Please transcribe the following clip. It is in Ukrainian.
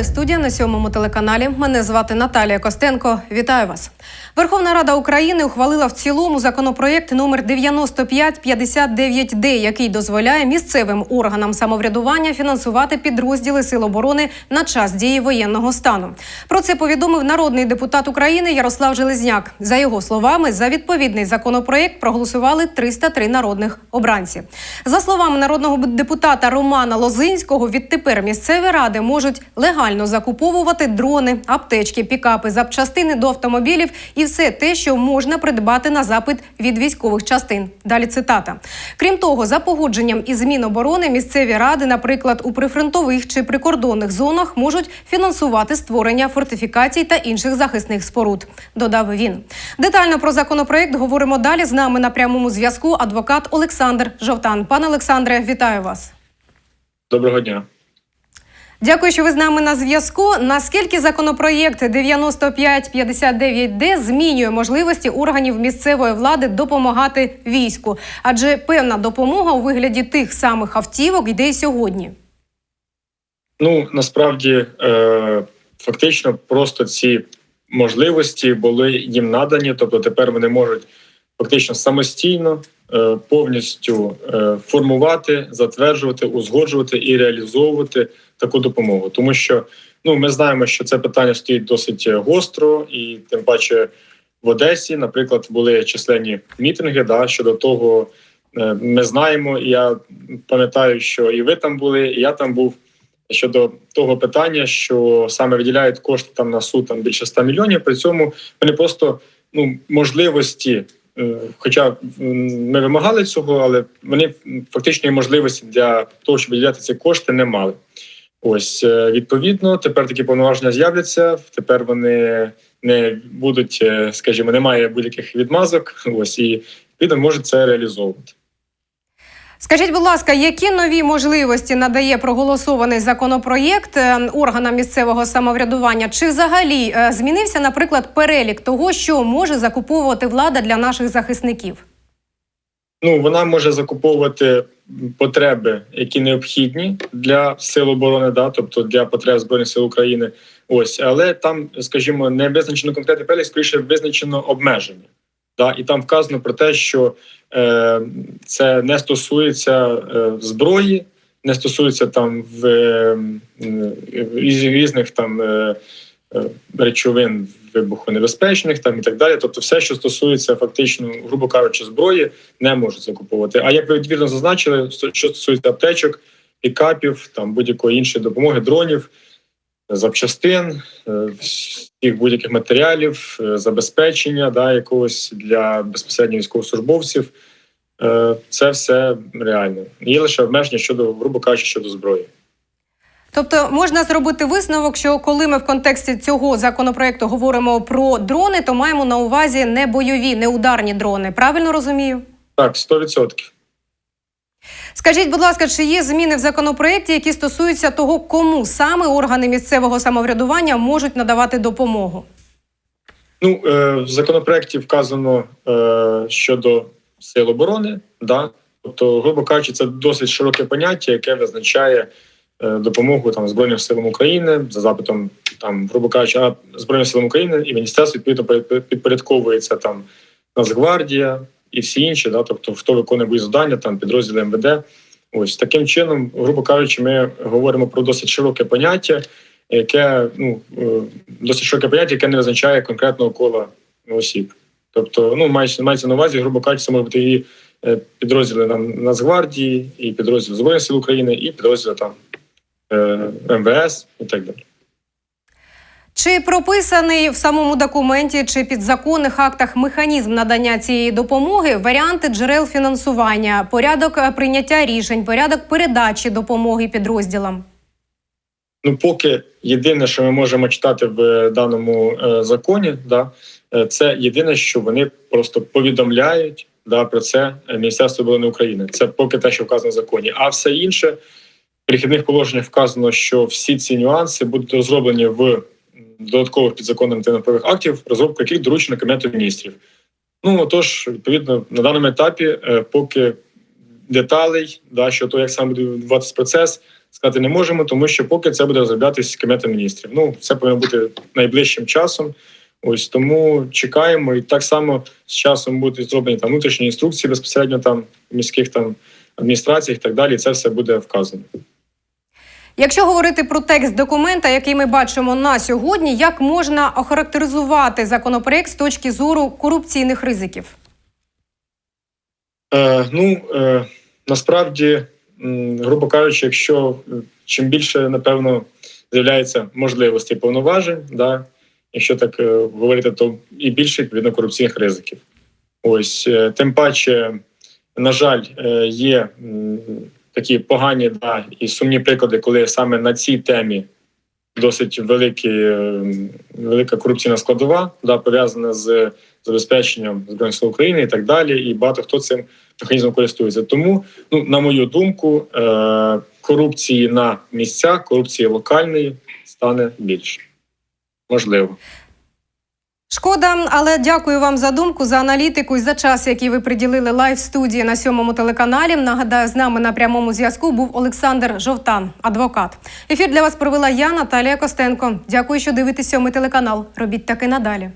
Лайв студія на сьомому телеканалі. Мене звати Наталія Костенко. Вітаю вас. Верховна Рада України ухвалила в цілому законопроєкт номер 9559Д, який дозволяє місцевим органам самоврядування фінансувати підрозділи Сил оборони на час дії воєнного стану. Про це повідомив народний депутат України Ярослав Железняк. За його словами, за відповідний законопроєкт проголосували 303 народних обранці. За словами народного депутата Романа Лозинського, відтепер місцеві ради можуть легально закуповувати дрони, аптечки, пікапи, запчастини до автомобілів і все те, що можна придбати на запит від військових частин. Далі цитата. Крім того, за погодженням із Міноборони місцеві ради, наприклад, у прифронтових чи прикордонних зонах можуть фінансувати створення фортифікацій та інших захисних споруд. Додав він. Детально про законопроект говоримо далі. З нами на прямому зв'язку адвокат Олександр Жовтан. Пане Олександре, вітаю вас. Доброго дня. Дякую, що ви з нами на зв'язку. Наскільки законопроєкт 9559Д змінює можливості органів місцевої влади допомагати війську? Адже певна допомога у вигляді тих самих автівок йде і сьогодні. Ну насправді е, фактично просто ці можливості були їм надані, тобто тепер вони можуть фактично самостійно повністю е, формувати, затверджувати, узгоджувати і реалізовувати таку допомогу, тому що ну ми знаємо, що це питання стоїть досить гостро, і тим паче в Одесі, наприклад, були численні мітинги да, щодо того. е, Ми знаємо, і я пам'ятаю, що і ви там були, і я там був щодо того питання, що саме виділяють кошти там на суд там більше 100 мільйонів. При цьому вони просто ну можливості. Е, Хоча ми вимагали цього, але вони фактичної можливості для того, щоб виділяти ці кошти, не мали. Ось е, відповідно, тепер такі повноваження з'являться. Тепер вони не будуть, е, скажімо, немає будь-яких відмазок. Ось і відповідно можуть це реалізовувати. Скажіть, будь ласка, які нові можливості надає проголосований законопроєкт е, органам місцевого самоврядування? Чи взагалі е, змінився, наприклад, перелік того, що може закуповувати влада для наших захисників? Ну вона може закуповувати потреби, які необхідні для сил оборони, да, тобто для потреб збройних сил України. Ось, але там, скажімо, не визначено конкретний перелік, скоріше визначено обмеження. Да, і там вказано про те, що е, це не стосується е, зброї, не стосується там в, е, в різних там е, е, речовин вибухонебезпечних там і так далі. Тобто, все, що стосується фактично, грубо кажучи, зброї, не можуть закуповувати. А як ви відвірно зазначили, що стосується аптечок, пікапів, там будь-якої іншої допомоги, дронів, запчастин, е, всіх будь-яких матеріалів, е, забезпечення да, якогось для безпосередньо військовослужбовців. Е, Це все реально. Є лише обмеження щодо, грубо кажучи, щодо зброї. Тобто можна зробити висновок, що коли ми в контексті цього законопроекту говоримо про дрони, то маємо на увазі не бойові, не ударні дрони. Правильно розумію? Так, 100%. Скажіть, будь ласка, чи є зміни в законопроекті, які стосуються того, кому саме органи місцевого самоврядування можуть надавати допомогу? Ну, е, в законопроекті вказано е, щодо сил оборони, да? тобто, грубо кажучи, це досить широке поняття, яке визначає е, допомогу там Збройним силам України за запитом, там, грубо кажучи, Збройним силам України і міністерство відповідно підпорядковується там Нацгвардія і всі інші, да? тобто хто виконує бої завдання, там підрозділи МВД. Ось таким чином, грубо кажучи, ми говоримо про досить широке поняття, яке ну е, досить широке поняття, яке не визначає конкретного кола осіб. Тобто, ну мається, мається на увазі, грубо кажучи, це можуть бути і е, підрозділи там Нацгвардії, і підрозділи Збройних сил України, і підрозділи там е, МВС і так далі. Чи прописаний в самому документі чи підзаконних актах механізм надання цієї допомоги, варіанти джерел фінансування, порядок е, прийняття рішень, порядок передачі допомоги підрозділам? Ну, поки єдине, що ми можемо читати в даному е, законі, да, е, це єдине, що вони просто повідомляють да, про це е, Міністерство оборони України. Це поки те, що вказано в законі. А все інше в перехідних положеннях вказано, що всі ці нюанси будуть розроблені в додаткових підзаконних нормативних актів, розробка яких доручена Кабінету міністрів. Ну отож, відповідно, на даному етапі, е, поки деталей, да, що то, як саме буде відбуватися процес, сказати не можемо, тому що поки це буде розроблятися Кабінетом міністрів. Ну, це повинно бути найближчим часом. Ось тому чекаємо, і так само з часом будуть зроблені там внутрішні інструкції безпосередньо там в міських там адміністраціях і так далі. І це все буде вказано. Якщо говорити про текст документа, який ми бачимо на сьогодні, як можна охарактеризувати законопроект з точки зору корупційних ризиків? Е, ну е, насправді, грубо кажучи, якщо е, чим більше, напевно, з'являється можливості повноважень, да, якщо так е, говорити, то і більше відповідно корупційних ризиків. Ось е, тим паче, на жаль, е, є м, такі погані да, і сумні приклади, коли саме на цій темі досить великі, е, велика корупційна складова, да, пов'язана з забезпеченням збройних сил України і так далі. І багато хто цим механізмом користується. Тому, ну на мою думку, е- корупції на місцях, корупції локальної стане більше. Можливо. Шкода, але дякую вам за думку, за аналітику і за час, який ви приділили лайв студії на сьомому телеканалі. Нагадаю, з нами на прямому зв'язку був Олександр Жовтан, адвокат. Ефір для вас провела я, Наталія Костенко. Дякую, що дивитесь сьомий телеканал. Робіть таки надалі.